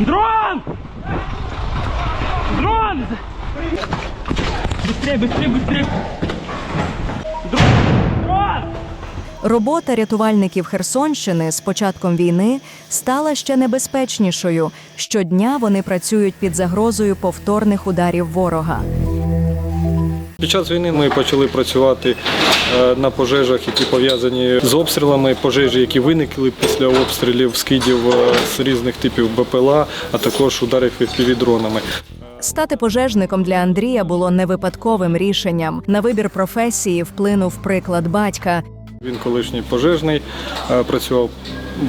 Дрон! Дрон! Быстрее, быстрее, быстрее! Дрон! Дрон! Робота рятувальників Херсонщини з початком війни стала ще небезпечнішою. Щодня вони працюють під загрозою повторних ударів ворога. Під час війни ми почали працювати е, на пожежах, які пов'язані з обстрілами, пожежі, які виникли після обстрілів, скидів е, з різних типів БПЛА, а також ударів FPV-дронами. Стати пожежником для Андрія було не випадковим рішенням. На вибір професії вплинув приклад батька. Він колишній пожежний, е, працював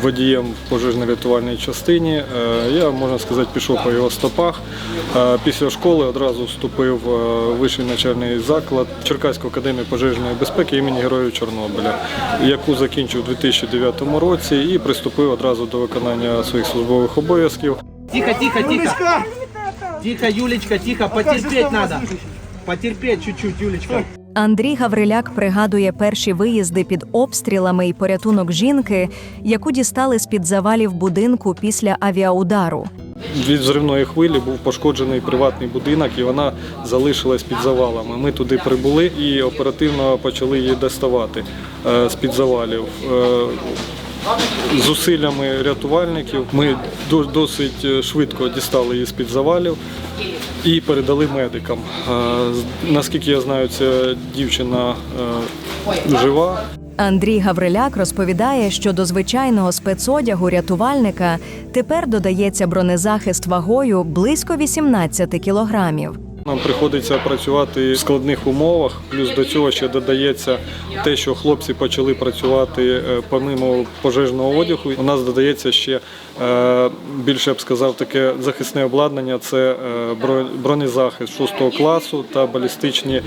водієм в пожежно-рятувальній частині. Е, Я, можна сказати, пішов по його стопах. Е, Після школи одразу вступив в вищий навчальний заклад Черкаську академію пожежної безпеки імені Героїв Чорнобиля, яку закінчив у 2009 році і приступив одразу до виконання своїх службових обов'язків. Тихо, тихо, тихо. Тихо, Юлечка, тихо, потерпеть надо. Потерпеть чуть-чуть, Юлечка. Андрій Гавриляк пригадує перші виїзди під обстрілами і порятунок жінки, яку дістали з під завалів будинку після авіаудару. Від взривної хвилі був пошкоджений приватний будинок, і вона залишилась під завалами. Ми туди прибули і оперативно почали її доставати е, з під завалів. Зусиллями рятувальників ми досить е, швидко дістали її з під завалів і передали медикам. Е, Наскільки я знаю, ця дівчина е, жива. Андрій Гавриляк розповідає, що до звичайного спецодягу рятувальника тепер додається бронезахист вагою близько 18 кілограмів. Нам приходиться працювати в складних умовах. Плюс до цього ще додається те, що хлопці почали працювати е, помимо пожежного одягу. У нас додається ще е, більше я б сказав таке захисне обладнання. Це е, бронезахист 6 класу та балістичні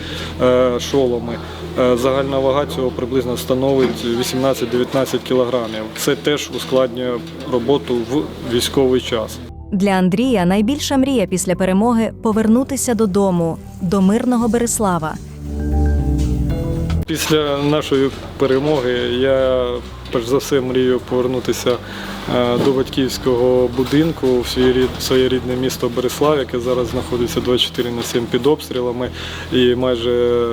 шоломи. Загальна вага цього приблизно становить 18-19 кілограмів. Це теж ускладнює роботу в військовий час. Для Андрія найбільша мрія після перемоги повернутися додому, до мирного Береслава. Після нашої перемоги я перш за все мрію повернутися е, до батьківського будинку в своє рідне місто Береслав, яке зараз знаходиться 24 на 7 під обстрілами, і майже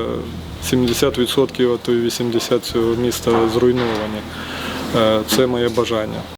70%, а то й 80% цього міста зруйновані. Е, Це моє бажання.